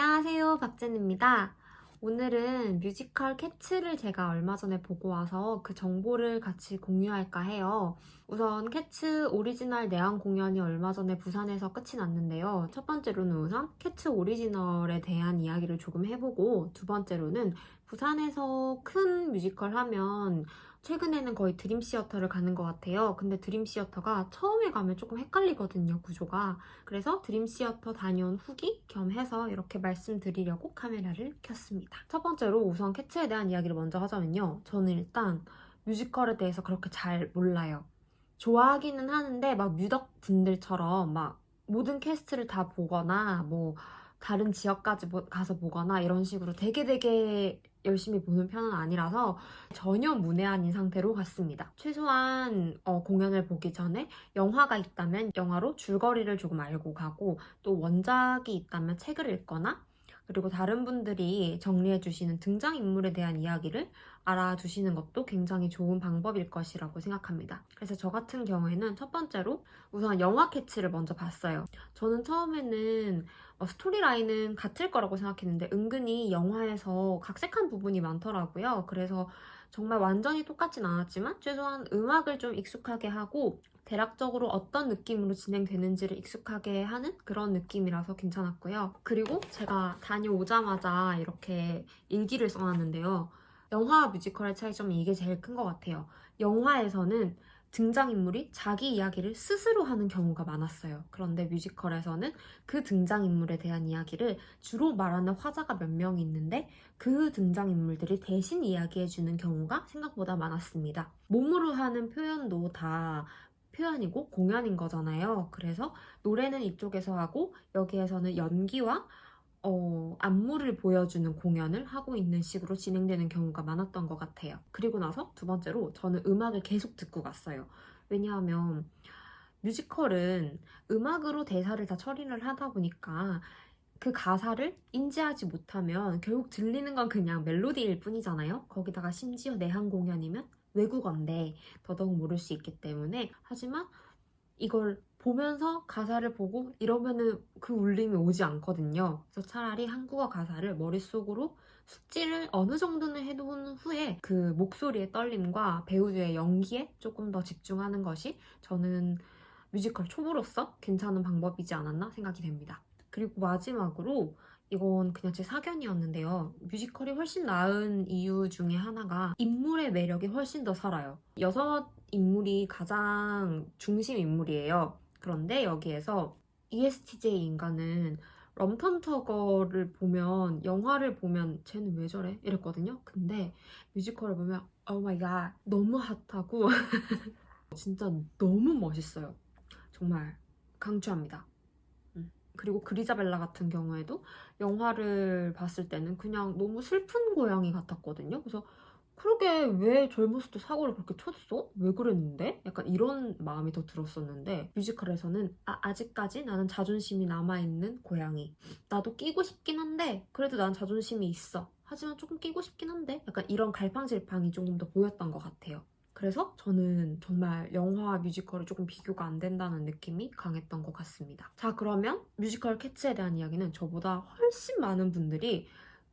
안녕하세요. 박진입니다. 오늘은 뮤지컬 캐츠를 제가 얼마 전에 보고 와서 그 정보를 같이 공유할까 해요. 우선 캐츠 오리지널 내한 공연이 얼마 전에 부산에서 끝이 났는데요. 첫 번째로는 우선 캐츠 오리지널에 대한 이야기를 조금 해보고 두 번째로는 부산에서 큰 뮤지컬 하면 최근에는 거의 드림 시어터를 가는 것 같아요. 근데 드림 시어터가 처음에 가면 조금 헷갈리거든요, 구조가. 그래서 드림 시어터 다녀온 후기 겸 해서 이렇게 말씀드리려고 카메라를 켰습니다. 첫 번째로 우선 캐츠에 대한 이야기를 먼저 하자면요. 저는 일단 뮤지컬에 대해서 그렇게 잘 몰라요. 좋아하기는 하는데 막 뮤덕 분들처럼 막 모든 캐스트를 다 보거나 뭐 다른 지역까지 보- 가서 보거나 이런 식으로 되게 되게 열심히 보는 편은 아니라서 전혀 문외한인 상태로 갔습니다. 최소한 어, 공연을 보기 전에 영화가 있다면 영화로 줄거리를 조금 알고 가고 또 원작이 있다면 책을 읽거나 그리고 다른 분들이 정리해 주시는 등장인물에 대한 이야기를 알아두시는 것도 굉장히 좋은 방법일 것이라고 생각합니다. 그래서 저 같은 경우에는 첫 번째로 우선 영화 캐치를 먼저 봤어요. 저는 처음에는 어, 스토리라인은 같을 거라고 생각했는데 은근히 영화에서 각색한 부분이 많더라고요. 그래서 정말 완전히 똑같진 않았지만 최소한 음악을 좀 익숙하게 하고 대략적으로 어떤 느낌으로 진행되는지를 익숙하게 하는 그런 느낌이라서 괜찮았고요. 그리고 제가 다녀오자마자 이렇게 일기를 써놨는데요. 영화와 뮤지컬의 차이점이 이게 제일 큰 것 같아요. 영화에서는 등장인물이 자기 이야기를 스스로 하는 경우가 많았어요. 그런데 뮤지컬에서는 그 등장인물에 대한 이야기를 주로 말하는 화자가 몇 명 있는데 그 등장인물들이 대신 이야기해주는 경우가 생각보다 많았습니다. 몸으로 하는 표현도 다 표현이고 공연인 거잖아요. 그래서 노래는 이쪽에서 하고 여기에서는 연기와 어, 안무를 보여주는 공연을 하고 있는 식으로 진행되는 경우가 많았던 것 같아요. 그리고 나서 두 번째로 저는 음악을 계속 듣고 갔어요. 왜냐하면 뮤지컬은 음악으로 대사를 다 처리를 하다 보니까 그 가사를 인지하지 못하면 결국 들리는 건 그냥 멜로디일 뿐이잖아요. 거기다가 심지어 내한 공연이면 외국어인데 더더욱 모를 수 있기 때문에 하지만 이걸 보면서 가사를 보고 이러면은 그 울림이 오지 않거든요. 그래서 차라리 한국어 가사를 머릿속으로 숙지를 어느 정도는 해놓은 후에 그 목소리의 떨림과 배우들의 연기에 조금 더 집중하는 것이 저는 뮤지컬 초보로서 괜찮은 방법이지 않았나 생각이 됩니다. 그리고 마지막으로 이건 그냥 제 사견이었는데요. 뮤지컬이 훨씬 나은 이유 중에 하나가 인물의 매력이 훨씬 더 살아요. 여섯 인물이 가장 중심 인물이에요. 그런데 여기에서 ESTJ 인간은 럼텀터거를 보면 영화를 보면 쟤는 왜 저래? 이랬거든요. 근데 뮤지컬을 보면 오 마이 갓 너무 핫하고 진짜 너무 멋있어요. 정말 강추합니다. 음. 그리고 그리자벨라 같은 경우에도 영화를 봤을 때는 그냥 너무 슬픈 고양이 같았거든요. 그래서 그러게 왜 젊었을 때 사고를 그렇게 쳤어? 왜 그랬는데? 약간 이런 마음이 더 들었었는데 뮤지컬에서는 아, 아직까지 나는 자존심이 남아있는 고양이 나도 끼고 싶긴 한데 그래도 난 자존심이 있어 하지만 조금 끼고 싶긴 한데 약간 이런 갈팡질팡이 조금 더 보였던 것 같아요 그래서 저는 정말 영화와 뮤지컬이 조금 비교가 안 된다는 느낌이 강했던 것 같습니다 자 그러면 뮤지컬 캐츠에 대한 이야기는 저보다 훨씬 많은 분들이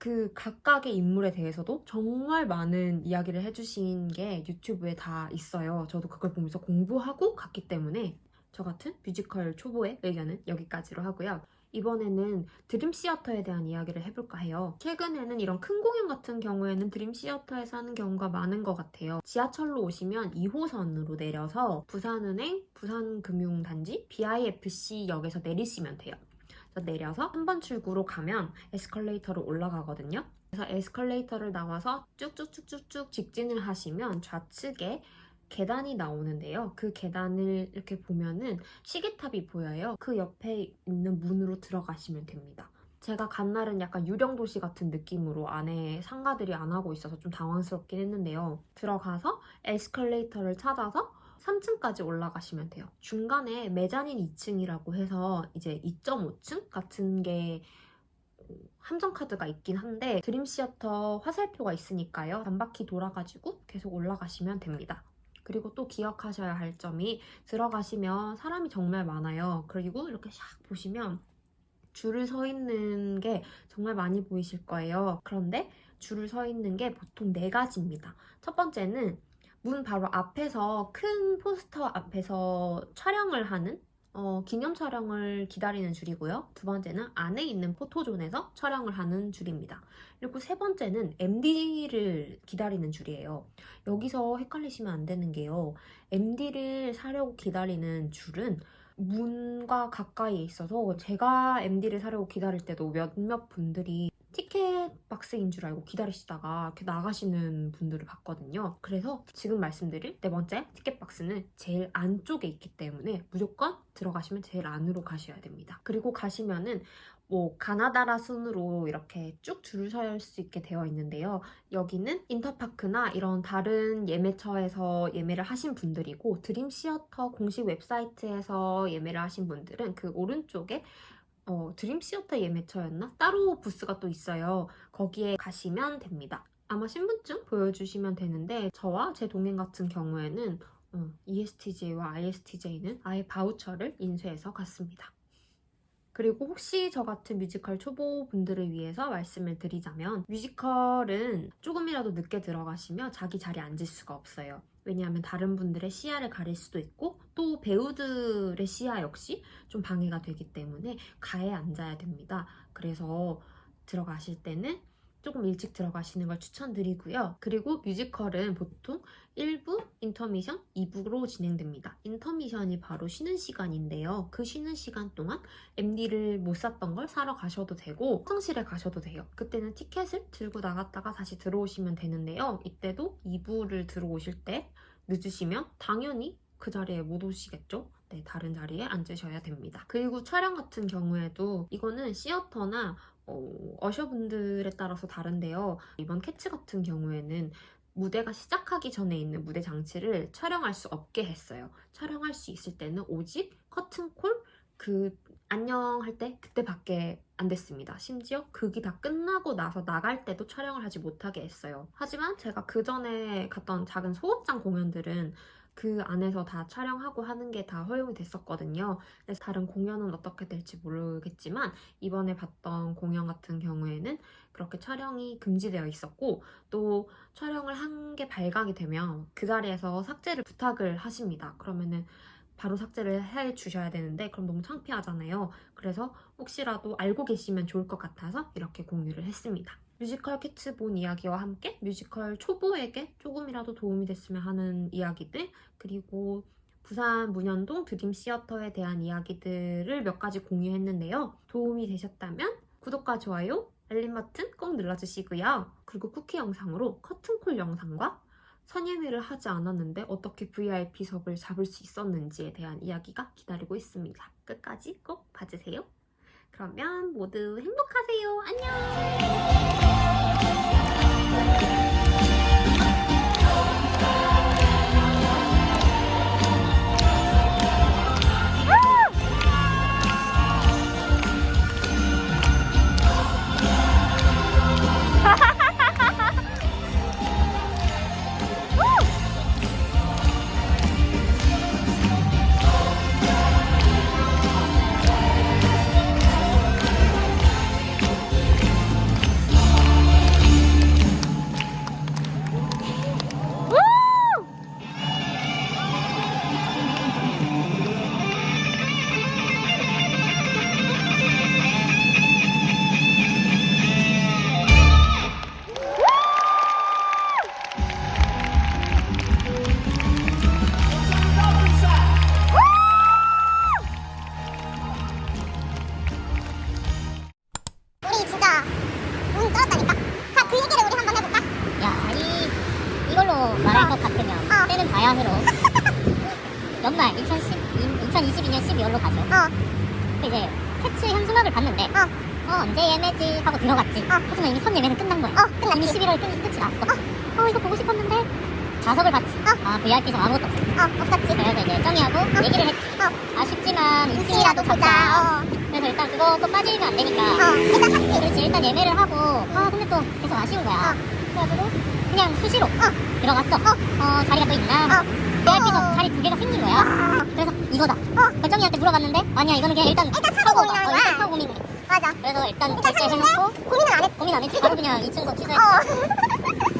그 각각의 인물에 대해서도 정말 많은 이야기를 해주신 게 유튜브에 다 있어요. 저도 그걸 보면서 공부하고 갔기 때문에 저 같은 뮤지컬 초보의 의견은 여기까지로 하고요. 이번에는 드림 시어터에 대한 이야기를 해볼까 해요. 최근에는 이런 큰 공연 같은 경우에는 드림 시어터에서 하는 경우가 많은 것 같아요. 지하철로 오시면 2호선으로 내려서 부산은행, 부산금융단지, BIFC역에서 내리시면 돼요. 내려서 3번 출구로 가면 에스컬레이터로 올라가거든요. 그래서 에스컬레이터를 나와서 쭉쭉쭉쭉쭉 직진을 하시면 좌측에 계단이 나오는데요. 그 계단을 이렇게 보면은 시계탑이 보여요. 그 옆에 있는 문으로 들어가시면 됩니다. 제가 간 날은 약간 유령 도시 같은 느낌으로 안에 상가들이 안 하고 있어서 좀 당황스럽긴 했는데요. 들어가서 에스컬레이터를 찾아서 3층까지 올라가시면 돼요. 중간에 메자닌 2층이라고 해서 이제 2.5층 같은 게 함정 카드가 있긴 한데 드림 시어터 화살표가 있으니까요. 반 바퀴 돌아가지고 계속 올라가시면 됩니다. 그리고 또 기억하셔야 할 점이 들어가시면 사람이 정말 많아요. 그리고 이렇게 샥 보시면 줄을 서 있는 게 정말 많이 보이실 거예요. 그런데 줄을 서 있는 게 보통 네 가지입니다. 첫 번째는 문 바로 앞에서 큰 포스터 앞에서 촬영을 하는 어, 기념 촬영을 기다리는 줄이고요. 두 번째는 안에 있는 포토존에서 촬영을 하는 줄입니다. 그리고 세 번째는 MD를 기다리는 줄이에요. 여기서 헷갈리시면 안 되는 게요. MD를 사려고 기다리는 줄은 문과 가까이에 있어서 제가 MD를 사려고 기다릴 때도 몇몇 분들이 티켓 박스인 줄 알고 기다리시다가 이렇게 나가시는 분들을 봤거든요. 그래서 지금 말씀드릴 네 번째 티켓 박스는 제일 안쪽에 있기 때문에 무조건 들어가시면 제일 안으로 가셔야 됩니다. 그리고 가시면은 뭐 가나다라 순으로 이렇게 쭉 줄을 설 수 있게 되어 있는데요. 여기는 인터파크나 이런 다른 예매처에서 예매를 하신 분들이고 드림 시어터 공식 웹사이트에서 예매를 하신 분들은 그 오른쪽에 어, 드림 시어터 예매처였나? 따로 부스가 또 있어요. 거기에 가시면 됩니다. 아마 신분증 보여주시면 되는데 저와 제 동행 같은 경우에는 어, ESTJ와 ISTJ는 아예 바우처를 인쇄해서 갔습니다. 그리고 혹시 저 같은 뮤지컬 초보 분들을 위해서 말씀을 드리자면 뮤지컬은 조금이라도 늦게 들어가시면 자기 자리에 앉을 수가 없어요. 왜냐하면 다른 분들의 시야를 가릴 수도 있고 또 배우들의 시야 역시 좀 방해가 되기 때문에 가에 앉아야 됩니다. 그래서 들어가실 때는 조금 일찍 들어가시는 걸 추천드리고요. 그리고 뮤지컬은 보통 1부, 인터미션, 2부로 진행됩니다. 인터미션이 바로 쉬는 시간인데요. 그 쉬는 시간 동안 MD를 못 샀던 걸 사러 가셔도 되고 화장실에 가셔도 돼요. 그때는 티켓을 들고 나갔다가 다시 들어오시면 되는데요. 이때도 2부를 들어오실 때 늦으시면 당연히 그 자리에 못 오시겠죠? 네, 다른 자리에 앉으셔야 됩니다. 그리고 촬영 같은 경우에도 이거는 시어터나 어, 어셔분들에 따라서 다른데요. 이번 캐치 같은 경우에는 무대가 시작하기 전에 있는 무대 장치를 촬영할 수 없게 했어요. 촬영할 수 있을 때는 오직 커튼콜 그 안녕 할 때 그때밖에 안 됐습니다. 심지어 극이 다 끝나고 나서 나갈 때도 촬영을 하지 못하게 했어요. 하지만 제가 그 전에 갔던 작은 소극장 공연들은 그 안에서 다 촬영하고 하는 게 다 허용이 됐었거든요. 그래서 다른 공연은 어떻게 될지 모르겠지만 이번에 봤던 공연 같은 경우에는 그렇게 촬영이 금지되어 있었고 또 촬영을 한 게 발각이 되면 그 자리에서 삭제를 부탁을 하십니다. 그러면은 바로 삭제를 해 주셔야 되는데 그럼 너무 창피하잖아요. 그래서 혹시라도 알고 계시면 좋을 것 같아서 이렇게 공유를 했습니다. 뮤지컬 캐츠 본 이야기와 함께 뮤지컬 초보에게 조금이라도 도움이 됐으면 하는 이야기들 그리고 부산 문현동 드림 시어터에 대한 이야기들을 몇 가지 공유했는데요. 도움이 되셨다면 구독과 좋아요, 알림 버튼 꼭 눌러주시고요. 그리고 쿠키 영상으로 커튼콜 영상과 선예매를 하지 않았는데 어떻게 VIP석을 잡을 수 있었는지에 대한 이야기가 기다리고 있습니다. 끝까지 꼭 봐주세요. 그러면 모두 행복하세요. 안녕! 이제 캐치 현수막을 봤는데 어. 어, 언제 예매지 하고 들어갔지. 어. 하지만 이미 선 예매는 끝난 거야. 어, 끝났지. 이미 11월 끝이, 끝이 났어. 어. 이거 보고 싶었는데 좌석을 봤지. 어. 아 VIP석 아무것도 없어. 어, 없었지. 그래서 이제 정희하고 얘기를 했지. 어. 아쉽지만 2층이라도 인기라도 잡자. 보자. 그래서 일단 그거 또 빠지면 안 되니까. 어, 어, 일단 샀지. 그렇지 일단 예매를 하고 아 근데 또 계속 아쉬운 거야 그래가지고 그냥 수시로 들어갔어 어. 자리가 또 있나 어. 어. 자리 두 개가 생긴 거야 아, 그래서 이거다 결정이한테 물어봤는데 아니야 이거는 그냥 일단 일단 사고. 고민하는 어, 거야. 일단 사고 고민 맞아. 그래서 일단 결제해놓고 고민은 안 했지. 고민 안 했지 바로 그냥 2층석 취소했지 어.